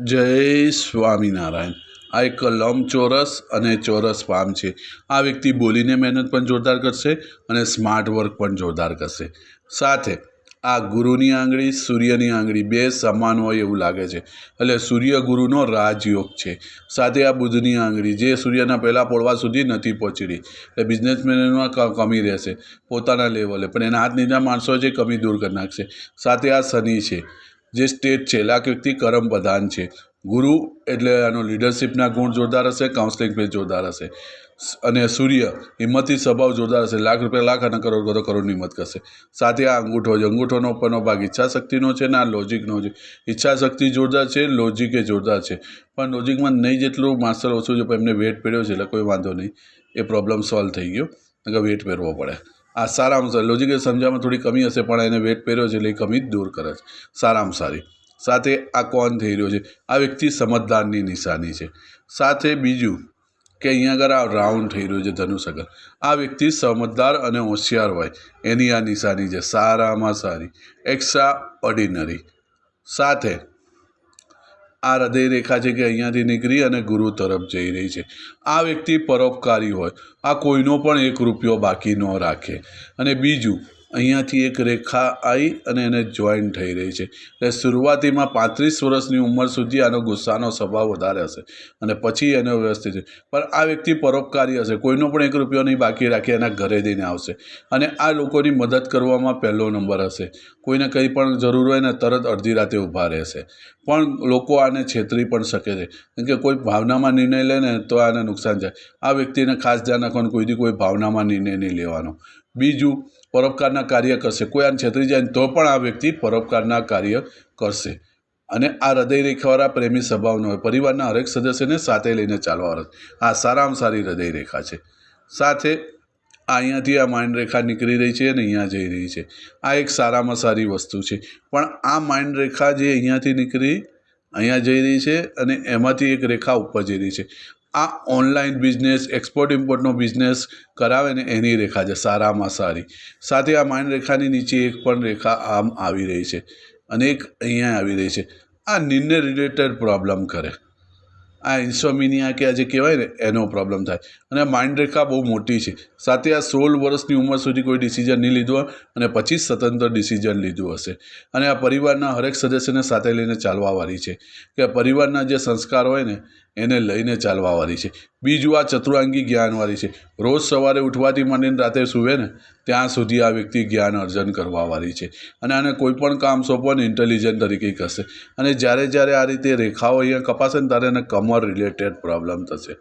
જય સ્વામિનારાયણ. આ એક લંબચોરસ અને ચોરસ પામ છે. આ વ્યક્તિ બોલીને મહેનત પણ જોરદાર કરશે અને સ્માર્ટ વર્ક પણ જોરદાર કરશે. સાથે, આ ગુરુની આંગળી સૂર્યની આંગળી બે સમાન હોય એવું લાગે છે. એટલે સૂર્ય ગુરુનો રાજયોગ છે. સાથે આ બુધની આંગળી જે સૂર્યના પહેલાં પોળવા સુધી નથી પહોંચી એટલે બિઝનેસમેનમાં કમી રહેશે પોતાના લેવલે. પણ એના હાથ નીચા માણસો છે કમી દૂર કરી નાખશે. સાથે આ શનિ છે. જે સ્ટેટ છે વ્યક્તિ કરમ પ્રધાન છે. ગુરુ એટલે આનો લીડરશિપના ગુણ જોરદાર હશે કાઉન્સલિંગ પેજ જોરદાર હશે. અને સૂર્ય હિંમતથી સ્વભાવ જોરદાર હશે, લાખ રૂપિયા, લાખ અને કરોડ કરોડ કરોડની હિંમત કરશે. સાથે આ અંગૂઠો છે, અંગૂઠોનો ઉપરનો ભાગ ઈચ્છા શક્તિનો છે ને આ લોજિકનો છે. ઈચ્છા શક્તિ જોરદાર છે લોજિક એ જોરદાર છે. પણ લોજિકમાં નહીં જેટલું માસ્ટર ઓછું છે, પણ એમને વેટ પહેર્યો છે એટલે કોઈ વાંધો નહીં. એ પ્રોબ્લેમ સોલ્વ થઈ ગયો. નકર વેટ પહેરવો પડે. આ સારામાં સારી. લોજિકલ સમજાવવામાં થોડી કમી હશે, પણ એને વેટ પહેર્યો છે એટલે એ કમી દૂર કરે છે. સારામાં સારી. સાથે આ કોણ થઈ રહ્યો છે? આ વ્યક્તિ સમજદારની નિશાની છે. સાથે બીજું કે અહીંયા આગળ આ રાઉન્ડ થઈ રહ્યું છે ધનુષગર આ વ્યક્તિ સમજદાર અને હોશિયાર હોય. એની આ નિશાની છે. સારામાં સારી. એક્સ્ટ્રા ઓર્ડિનરી સાથે આ હૃદય રેખા છે કે અહીંયાથી નીકળી અને ગુરુ તરફ જઈ રહી છે. આ વ્યક્તિ પરોપકારી હોય. આ કોઈનો પણ એક રૂપિયો બાકી ન રાખે. અને બીજું અહીંયાથી એક રેખા આવી અને એને જોઈન થઈ રહી છે. એટલે શરૂઆતીમાં પાંત્રીસ વર્ષની ઉંમર સુધી આનો ગુસ્સાનો સ્વભાવ વધારે હશે અને પછી એનો વ્યવસ્થિત પણ આ વ્યક્તિ પરોપકારી હશે. કોઈનો પણ એક રૂપિયો નહીં બાકી રાખી, એના ઘરે દઈને આવશે. અને આ લોકોની મદદ કરવામાં પહેલો નંબર હશે. કોઈને કંઈ પણ જરૂર હોય ને તરત અડધી રાતે ઊભા રહેશે. પણ લોકો આને છેતરી પણ શકે છે. કેમ કે કોઈ ભાવનામાં નિર્ણય લે ને તો આને નુકસાન જાય. આ વ્યક્તિને ખાસ ધ્યાન રાખવાનું, કોઈથી કોઈ ભાવનામાં નિર્ણય નહીં લેવાનો. બીજું પરોપકારના કાર્ય કરશે. કોઈ આને છેતરી જાય તો પણ આ વ્યક્તિ પરોપકારના કાર્ય કરશે. અને આ હૃદય રેખાવાળા પ્રેમી સ્વભાવનો હોય. પરિવારના હરેક સદસ્યને સાથે લઈને ચાલવાવાળા આ સારામાં સારી હૃદય રેખા છે. સાથે અહીંયાથી આ માઇન્ડ રેખા નીકળી રહી છે અને અહીંયા જઈ રહી છે. આ એક સારામાં સારી વસ્તુ છે. પણ આ માઇન્ડ રેખા જે અહીંયાથી નીકળી, અહીંયા જઈ રહી છે અને એમાંથી એક રેખા ઉપર જઈ રહી છે. આ ઓનલાઈન બિઝનેસ, એક્સપોર્ટ, ઇમ્પોર્ટનો બિઝનેસ કરાવે ને એની રેખા છે, સારામાં સારી. સાથે આ માઇન્ડ રેખાની નીચે એક પણ રેખા આમ આવી રહી છે અને એક અહીંયા આવી રહી છે. આ નિર્ણય રિલેટેડ પ્રોબ્લેમ કરે. આ ઇન્સોમિનિયા કે આ જે કહેવાય ને, એનો પ્રોબ્લેમ થાય. અને માઇન્ડ રેખા બહુ મોટી છે. સાથે આ સોળ વર્ષની ઉંમર સુધી કોઈ ડિસિઝન નહીં લીધું હોય અને પછી સ્વતંત્ર ડિસિઝન લીધું હશે. અને આ પરિવારના હરેક સદસ્યને સાથે લઈને ચાલવાવાળી છે. કે પરિવારના જે સંસ્કાર હોય ને એને લઈને ચાલવાવાળી છે. બીજું આ ચતુરાંગી જ્ઞાનવાળી છે. રોજ સવારે ઉઠવાથી માંડીને રાતે સૂવે ને, ત્યાં સુધી આ વ્યક્તિ જ્ઞાન અર્જન કરવાવાળી છે. અને આને કોઈ પણ કામ સોંપો ને ઇન્ટેલિજન્ટ તરીકે કરશે અને જ્યારે જ્યારે આ રીતે રેખાઓ અહીંયા કપાશે ને, ત્યારે એને કમર રિલેટેડ પ્રોબ્લેમ થશે.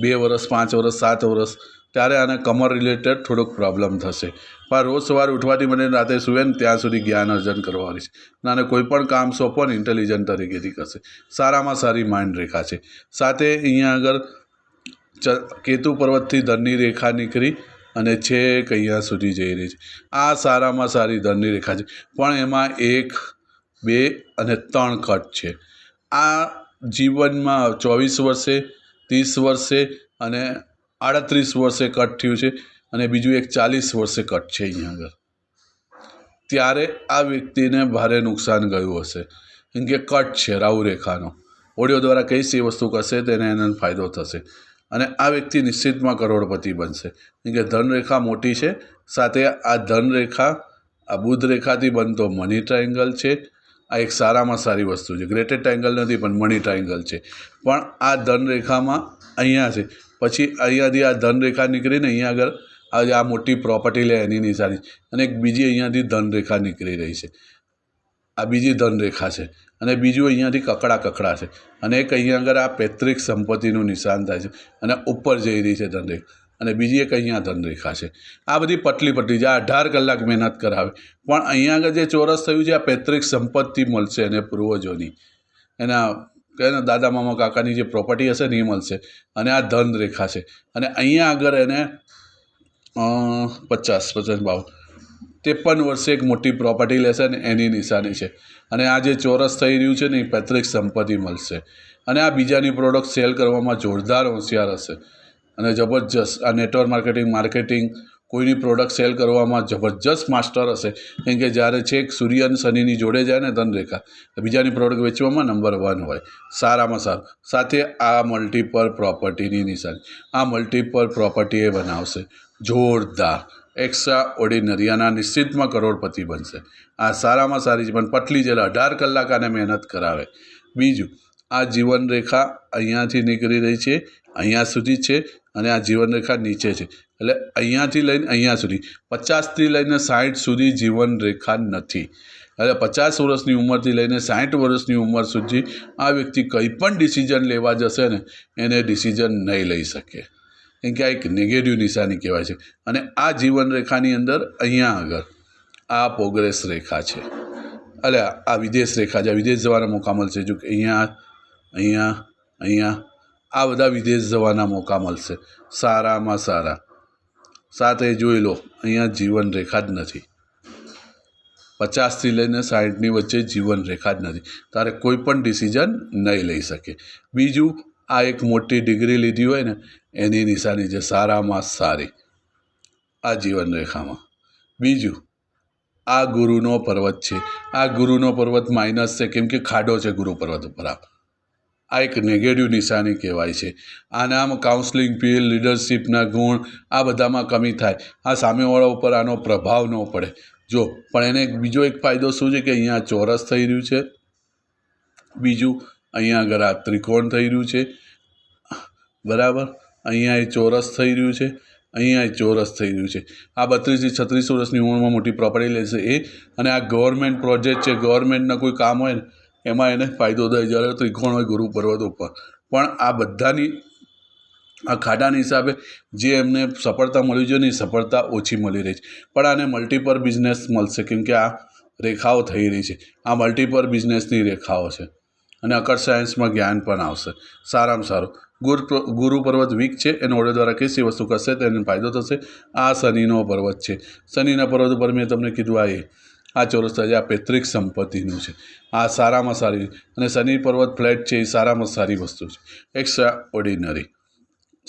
બે વર્ષ પાંચ વર્ષ સાત વર્ષ ત્યારે આને કમર રિલેટેડ થોડોક પ્રોબ્લેમ થશે. પણ રોજ સવારે ઉઠવાથી મને રાતે સૂવે ને ત્યાં સુધી જ્ઞાન અર્જન કરવાની છે. અને આને કોઈ કામ સોંપો ને ઇન્ટેલિજન્ટ તરીકેથી કરશે. સારામાં સારી માઇન્ડ રેખા છે. સાથે અહીંયા આગળ ચ, કેતુ પર્વતથી ધનની રેખા નીકળી અને છેક અહીંયા સુધી જઈ રહી છે. આ સારામાં સારી ધનની રેખા છે. પણ એમાં એક, બે અને ત્રણ કટ છે. આ જીવનમાં ચોવીસ વર્ષે ત્રીસ વર્ષે અને આડત્રીસ વર્ષે કટ થયું છે અને બીજું એક ચાલીસ વર્ષે કટ છે અહીંયા આગળ. ત્યારે આ વ્યક્તિને ભારે નુકસાન ગયું હશે. કેમ કે કટ છે રાહુ રેખાનો ઓડિયો દ્વારા કઈ સી વસ્તુ કરશે તેને એને ફાયદો થશે. અને આ વ્યક્તિ નિશ્ચિતમાં કરોડપતિ બનશે. કેમ કે ધનરેખા મોટી છે. સાથે આ ધનરેખા, આ બુધ રેખાથી બનતો મની ટ્રાયંગલ છે. આ એક સારામાં સારી વસ્તુ છે. ગ્રેટેડ ટ્રાયેંગલ નથી, પણ મણી ટ્રાયેંગલ છે. પણ આ ધનરેખામાં અહીંયા છે. પછી અહીંયાથી આ ધનરેખા નીકળીને અહીંયા આગળ આ મોટી પ્રોપર્ટી લે એની નિશાની. અને એક બીજી અહીંયાથી ધનરેખા નીકળી રહી છે. આ બીજી ધનરેખા છે. અને બીજું અહીંયાથી કકડા કકડા છે. અને એક અહીંયા આગળ આ પૈતૃક સંપત્તિનું નિશાન થાય છે. અને ઉપર જઈ રહી છે ધનરેખા. અને બીજી એક અહીંયા ધનરેખા છે. આ બધી પટલી પટલી જે અઢાર કલાક મહેનત કરાવે. પણ અહીંયા આગળ જે ચોરસ થયું છે, આ પૈતૃક સંપત્તિ મળશે એને પૂર્વજોની. એના કહે ને, દાદા, મામા, કાકાની જે પ્રોપર્ટી હશે ને એ મળશે. અને આ ધન રેખા છે. અને અહીંયા આગળ એને પચાસ પચાસ ભાવ ત્રેપન વર્ષે એક મોટી પ્રોપર્ટી લેશે ને એની નિશાની છે. અને આ જે ચોરસ થઈ રહ્યું છે ને એ પૈતૃક સંપત્તિ મળશે. અને આ બીજાની પ્રોડક્ટ સેલ કરવામાં જોરદાર હોશિયાર હશે. અને જબરજસ્ત આ નેટવર્ક માર્કેટિંગ માર્કેટિંગ કોઈની પ્રોડક્ટ સેલ કરવામાં જબરજસ્ત માસ્ટર હશે. કેમ કે જ્યારે છેક સૂર્ય અને શનિની જોડે જાય ને ધનરેખા બીજાની પ્રોડક્ટ વેચવામાં નંબર વન હોય. સારામાં સારું. સાથે આ મલ્ટીપલ પ્રોપર્ટીની નિશાની. આ મલ્ટીપલ પ્રોપર્ટી એ બનાવશે. જોરદાર. એક્સ્ટ્રા ઓર્ડિનરી અને નિશ્ચિતમાં કરોડપતિ બનશે. આ સારામાં સારી પણ પટલી જેલા અઢાર કલાક આને મહેનત કરાવે. બીજું, આ જીવનરેખા અહીંયાથી નીકળી રહી છે, અહીંયા સુધી છે અને આ જીવનરેખા નીચે છે. એટલે અહીંયાથી લઈને અહીંયા સુધી. પચાસથી લઈને સાઠ સુધી જીવનરેખા નથી. એટલે પચાસ વર્ષની ઉંમરથી લઈને સાઠ વર્ષની ઉંમર સુધી આ વ્યક્તિ કંઈ પણ ડિસિઝન લેવા જશે ને, એને ડિસિઝન નહીં લઈ શકે. કેમ કે આ એક નેગેટિવ નિશાની કહેવાય છે. અને આ જીવનરેખાની અંદર અહીંયા આગળ આ પ્રોગ્રેસ રેખા છે. એટલે આ વિદેશ રેખા છે. વિદેશ જવાના મોકા મળશે. જો કે અહીંયા અહીંયા અહીંયા આ બધા વિદેશ જવાના મોકા મળશે. સારામાં સારા. સાથે જોઈ લો, અહીંયા જીવન રેખા જ નથી. પચાસથી લઈને સાઠની વચ્ચે જીવન રેખા જ નથી. તારે કોઈ પણ ડિસિઝન નહીં લઈ શકે. બીજું, આ એક મોટી ડિગ્રી લીધી હોય ને, એની નિશાની છે સારામાં સારી. આ જીવન રેખામાં. બીજું, આ ગુરુનો પર્વત છે. આ ગુરુનો પર્વત માઇનસ છે. કેમ કે ખાડો છે ગુરુ પર્વત ઉપર આ આ એક નેગેટિવ નિશાની કહેવાય છે. આનામાં કાઉન્સલિંગ ફીલ લીડરશિપના ગુણ, આ બધામાં કમી થાય. આ સામેવાળા ઉપર આનો પ્રભાવ ન પડે. જો, પણ એને બીજો એક ફાયદો શું છે કે અહીંયા ચોરસ થઈ રહ્યું છે? બીજું, અહીંયા આગળ આ ત્રિકોણ થઈ રહ્યું છે. બરાબર? અહીંયા એ ચોરસ થઈ રહ્યું છે. અહીંયા એ ચોરસ થઈ રહ્યું છે. આ બત્રીસથી છત્રીસ વર્ષની ઉંમરમાં મોટી પ્રોપર્ટી લેશે એ. અને આ ગવર્મેન્ટ પ્રોજેક્ટ છે. ગવર્મેન્ટના કોઈ કામ હોય ને એમાં એને ફાયદો થાય. જ્યારે ત્રિકોણ હોય ગુરુ પર્વત ઉપર. પણ આ બધાની, આ ખાડાના હિસાબે જે એમને સફળતા મળી છે ને એ સફળતા ઓછી મળી રહી છે. પણ આને મલ્ટીપર બિઝનેસ મળશે. કેમ કે આ રેખાઓ થઈ રહી છે. આ મલ્ટીપર બિઝનેસની રેખાઓ છે. અને અકર સાયન્સમાં જ્ઞાન પણ આવશે. સારામાં સારું. ગુરુ ગુરુ પર્વત વીક છે. એને ઓર્ડર દ્વારા કઈ સી વસ્તુ કરશે? તેને ફાયદો થશે. આ શનિનો પર્વત છે. શનિના પર્વત ઉપર મેં તમને કીધું આ એ. આ ચોરસ છે આ પૈતૃક સંપત્તિનું છે. આ સારામાં સારી અને શનિ પર્વત ફ્લેટ છે, એ સારામાં સારી વસ્તુ છે. એક્સ્ટ્રા ઓર્ડિનરી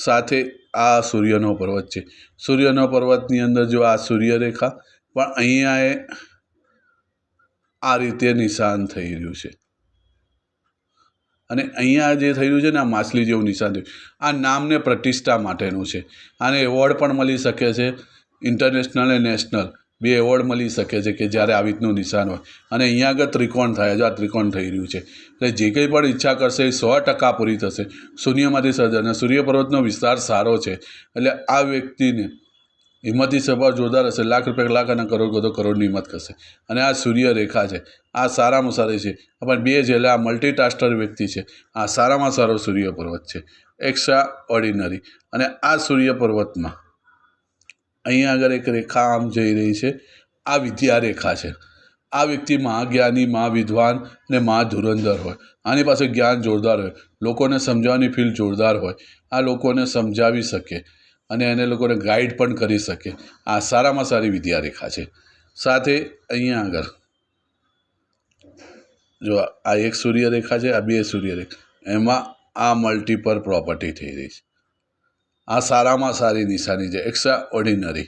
સાથે આ સૂર્યનો પર્વત છે. સૂર્યનો પર્વતની અંદર જો આ સૂર્યરેખા, પણ અહીંયા એ આ રીતે નિશાન થઈ રહ્યું છે. અને અહીંયા જે થઈ રહ્યું છે ને, આ માછલી જેવું નિશાન થયું. આ નામને પ્રતિષ્ઠા માટેનું છે. આને એવોર્ડ પણ મળી શકે છે. ઇન્ટરનેશનલ અને નેશનલ. બે એવોર્ડ મળી શકે છે કે જ્યારે આવી રીતનું નિશાન હોય. અને અહીંયા આગળ ત્રિકોણ થાય છે, આ ત્રિકોણ થઈ રહ્યું છે. એટલે જે કંઈ પણ ઈચ્છા કરશે એ સો ટકા પૂરી થશે. શૂન્યમાંથી સર્જ, અને સૂર્ય પર્વતનો વિસ્તાર સારો છે. એટલે આ વ્યક્તિને હિંમતી સભા જોરદાર હશે. લાખ રૂપિયા, લાખ અને કરોડ ગતો કરોડની હિંમત કરશે. અને આ સૂર્ય રેખા છે. આ સારામાં સારી છે. પણ બે છે એટલે આ મલ્ટીટાસ્ટર વ્યક્તિ છે. આ સારામાં સારો સૂર્ય પર્વત છે. એક્સ્ટ્રા ઓર્ડિનરી અને આ સૂર્ય પર્વતમાં અહીંયા આગળ એક રેખા આમ જઈ રહી છે. આ વિદ્યા રેખા છે. આ વ્યક્તિ મહાજ્ઞાની મહા વિદ્વાન અને મહા ધુરંધર હોય. આની પાસે જ્ઞાન જોરદાર હોય. લોકોને સમજાવવાની ફીલ જોરદાર હોય. આ લોકોને સમજાવી શકે અને એને લોકોને ગાઈડ પણ કરી શકે. આ સારામાં સારી વિદ્યા રેખા છે. સાથે અહીંયા આગળ જો આ એક સૂર્યરેખા છે, આ બે સૂર્યરેખા. એમાં આ મલ્ટીપલ પ્રોપર્ટી થઈ રહી છે. આ સારામાં સારી નિશાની છે. એક્સ્ટ્રા ઓર્ડિનરી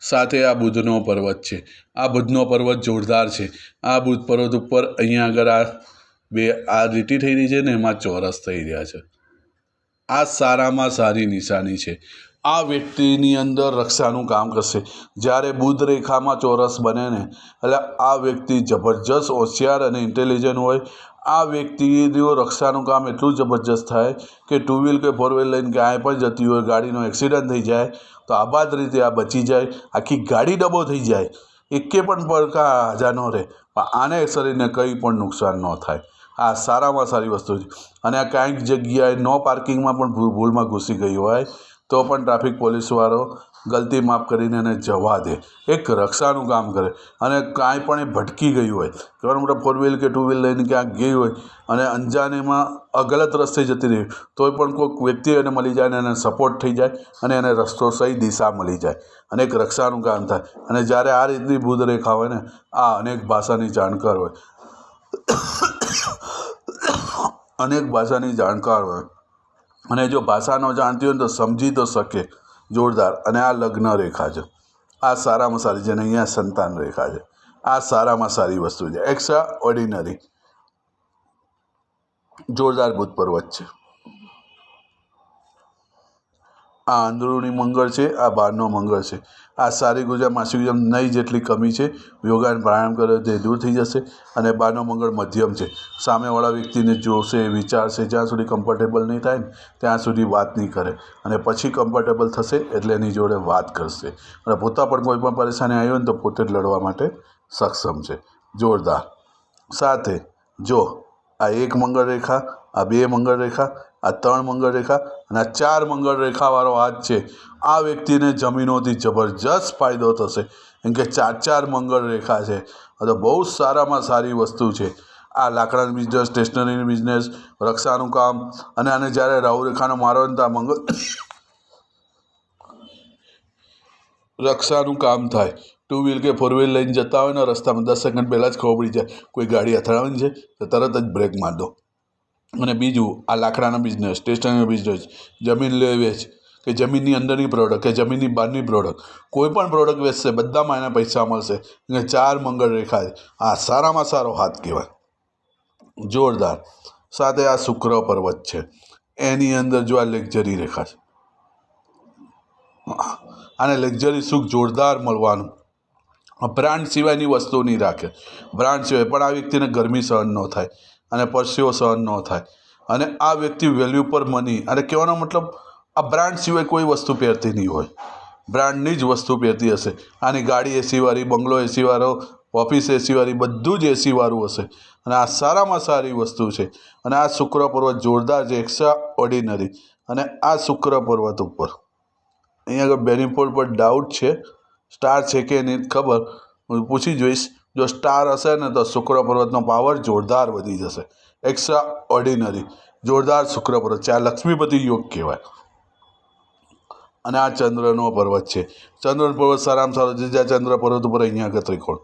સાથે આ બુધનો પર્વત છે. આ બુધનો પર્વત જોરદાર છે. આ બુધ પર્વત ઉપર અહીંયા આગળ આ બે આ લીટી થઈ રહી છે ને એમાં ચોરસ થઈ રહ્યા છે. આ સારામાં સારી નિશાની છે. આ વ્યક્તિની અંદર રક્ષાનું કામ કરશે. જ્યારે બુધ રેખામાં ચોરસ બને ને, એટલે આ વ્યક્તિ જબરજસ્ત હોશિયાર અને ઇન્ટેલિજન્ટ હોય આ વ્યક્તિઓ રક્ષાનું કામ એટલું જબરજસ્ત થાય કે ટુ વ્હીલ કે ફોર વ્હીલ લઈને ક્યાંય પણ જતી હોય, ગાડીનો એક્સિડન્ટ થઈ જાય, તો આબાદ રીતે આ બચી જાય, આખી ગાડી ડબો થઈ જાય. એકે પણ પડકા હાજા ન રહે, પણ આને શરીરને કંઈ પણ નુકસાન ન થાય. આ સારામાં સારી વસ્તુ છે. અને આ કાંઈક જગ્યાએ નો પાર્કિંગમાં પણ ભૂલમાં ઘૂસી ગઈ હોય, તો પણ ટ્રાફિક પોલીસવાળો ગલતી માફ કરીને એને જવા દે. એક રક્ષાનું કામ કરે. અને કાંઈ પણ એ ભટકી ગયું હોય. ઘણા મોટા ફોર વ્હીલ કે ટુ વ્હીલ લઈને ક્યાંક ગઈ હોય અને અંજાનેમાં અગલત રસ્તે જતી રહી. તોય પણ કોઈક વ્યક્તિ એને મળી જાય અને એને સપોર્ટ થઈ જાય અને એને રસ્તો સહી દિશા મળી જાય. અને એક રક્ષાનું કામ થાય. અને જ્યારે આ રીતની ભૂતરેખા હોય ને, આ અનેક ભાષાની જાણકાર હોય. અનેક ભાષાની જાણકાર હોય. અને જો ભાષા ન જાણતી હોય તો સમજી તો શકે. જોરદાર. અને આ લગ્ન રેખા છે. આ સારામાં સારી છે અને અહીંયા સંતાન રેખા છે. આ સારામાં સારી વસ્તુ છે. એક્સ્ટ્રા ઓર્ડિનરી જોરદાર ભૂત પર્વત છે. આ અંદરૂની મંગળ છે, આ બહારનો મંગળ છે. આ સારી ગુજા માસિક ગુજામ નહીં જેટલી કમી છે યોગા અને પ્રાણાયામ કરે તે દૂર થઈ જશે અને બહારનો મંગળ મધ્યમ છે. સામેવાળા વ્યક્તિને જોશે, વિચારશે, જ્યાં સુધી કમ્ફર્ટેબલ નહીં થાય ને, ત્યાં સુધી વાત નહીં કરે. અને પછી કમ્ફર્ટેબલ થશે એટલે એની જોડે વાત કરશે. અને પોતા પણ કોઈ પણ પરેશાની આવી હોય ને તો પોતે જ લડવા માટે સક્ષમ છે. જોરદાર. સાથે જો આ એક મંગળ રેખા, આ બે મંગળ રેખા, આ ત્રણ મંગળ રેખા અને આ ચાર મંગળ રેખાવાળો હાથ છે. આ વ્યક્તિને જમીનોથી જબરજસ્ત ફાયદો થશે. કેમ કે ચાર ચાર મંગળ રેખા છે. તો બહુ જ સારામાં સારી વસ્તુ છે. આ લાકડાનું બિઝનેસ સ્ટેશનરીનું બિઝનેસ રક્ષાનું કામ અને આને જ્યારે રાહુ રેખાનો મારો ને ત્યાં મંગળ રક્ષાનું કામ થાય. ટુ વ્હીલ કે ફોર વ્હીલ લઈને જતા હોય ને રસ્તામાં દસ સેકન્ડ પહેલાં જ ખબર પડી જાય, કોઈ ગાડી અથડાવાની છે, તો તરત જ બ્રેક માર દો. અને બીજું, આ લાકડાનો બિઝનેસ સ્ટેશનરીનો બિઝનેસ જમીન લે વેચ, કે જમીનની અંદરની પ્રોડક્ટ કે જમીનની બહારની પ્રોડક્ટ કોઈ પણ પ્રોડક્ટ વેચશે, બધામાં એને પૈસા મળશે. અને ચાર મંગળ રેખા આ સારામાં સારો હાથ કહેવાય. જોરદાર. સાથે આ શુક્ર પર્વત છે. એની અંદર જો આ લેક્ઝરી રેખા છે. આને લક્ઝરી સુખ જોરદાર મળવાનું. બ્રાન્ડ સિવાયની વસ્તુ નહીં રાખે. બ્રાન્ડ સિવાય, પણ આ વ્યક્તિને ગરમી સહન ન થાય અને પરસેવો સહન ન થાય. અને આ વ્યક્તિ વેલ્યુ પર મની અને કહેવાનો મતલબ, આ બ્રાન્ડ સિવાય કોઈ વસ્તુ પહેરતી નહીં હોય. બ્રાન્ડની જ વસ્તુ પહેરતી હશે. આની ગાડી એસીવાળી બંગલો એસીવાળો ઓફિસ એસીવાળી બધું જ એસીવાળું હશે. અને આ સારામાં સારી વસ્તુ છે. અને આ શુક્ર પર્વત જોરદાર છે એક્સ્ટ્રા ઓર્ડિનરી અને આ શુક્ર પર્વત ઉપર. અહીંયા આગળ બેનિફોલ પર ડાઉટ છે. સ્ટાર છે કે નહીં ખબર. હું પૂછી જોઈશ. જો સ્ટાર હશે ને તો શુક્ર પર્વતનો પાવર જોરદાર વધી જશે. એક્સ્ટ્રા ઓર્ડિનરી જોરદાર શુક્ર પર્વત છે. આ લક્ષ્મીપતિ યોગ કહેવાય. અને આ ચંદ્રનો પર્વત છે. ચંદ્ર પર્વત સારામાં સારો છે. જ્યાં ચંદ્ર પર્વત ઉપર અહીંયા આગળ ત્રિકોણ.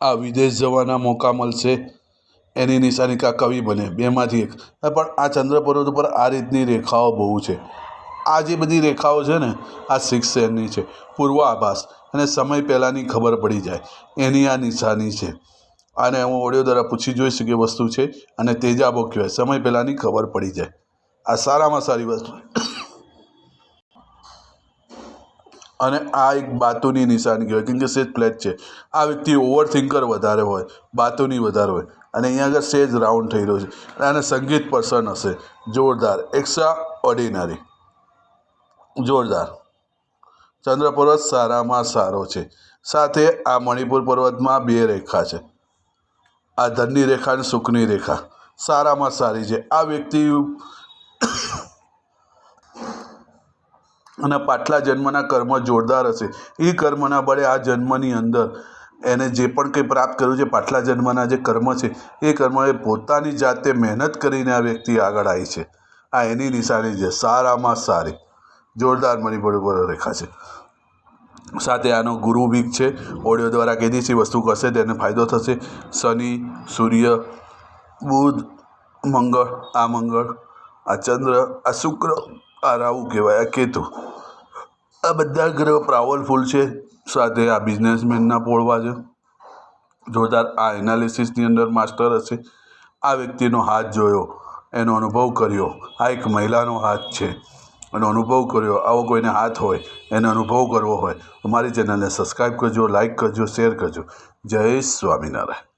આ વિદેશ જવાના મોકા મળશે. એની નિશાની કા કવિ બને. બેમાંથી એક. પણ આ ચંદ્ર પર્વત ઉપર આ રીતની રેખાઓ બહુ છે. આ જે બધી રેખાઓ છે ને, આ સિક્સ સેનની છે. પૂર્વાભાસ અને સમય પહેલાંની ખબર પડી જાય. એની આ નિશાની છે. અને હું ઓડિયો દ્વારા પૂછી જોઈશ કે વસ્તુ છે અને તેજાબો કહેવાય. સમય પહેલાંની ખબર પડી જાય. આ સારામાં સારી વસ્તુ. અને આ એક બાતુની નિશાની કહેવાય. કેમ કે સેજ ફ્લેટ છે. આ વ્યક્તિ ઓવર થિંકર વધારે હોય, બાતુની વધારે હોય. અને અહીંયા આગળ સેજ રાઉન્ડ થઈ રહ્યો છે. અને સંગીત પસંદ હશે. જોરદાર. એક્સ્ટ્રા ઓર્ડિનરી જોરદાર. ચંદ્ર પર્વત સારામાં સારો છે. સાથે આ મણિપુર પર્વતમાં બે રેખા છે. આ ધનની રેખા અને સુખની રેખા સારામાં સારી છે. આ વ્યક્તિ અને પાછલા જન્મના કર્મ જોરદાર હશે. એ કર્મના બળે આ જન્મની અંદર એને જે પણ કંઈ પ્રાપ્ત કર્યું છે પાછલા જન્મના જે કર્મ છે, એ કર્મ એ પોતાની જાતે મહેનત કરીને આ વ્યક્તિ આગળ આવી છે. આ એની નિશાની છે. સારામાં સારી. જોરદાર મણિપુર ઉપર રેખા છે. સાથે આનો ગુરુ વીક છે. ઓડિયો દ્વારા કીધી છે વસ્તુ કરશે તેને ફાયદો થશે. શનિ, સૂર્ય, બુધ, મંગળ, આ મંગળ, આ ચંદ્ર, આ શુક્ર, આ રાહુ કહેવાય, આ કેતુ. આ બધા ગ્રહ પાવરફુલ છે. સાથે આ બિઝનેસમેનના પોળવા છે. જોરદાર આ એનાલિસિસની અંદર માસ્ટર હશે. આ વ્યક્તિનો હાથ જોયો. એનો અનુભવ કર્યો. આ એક મહિલાનો હાથ છે. એનો અનુભવ કર્યો. આવો કોઈને હાથ હોય, એને અનુભવ કરવો હોય, તો મારી ચેનલને સબસ્ક્રાઈબ કરજો લાઈક કરજો, શેર કરજો. જય સ્વામિનારાયણ.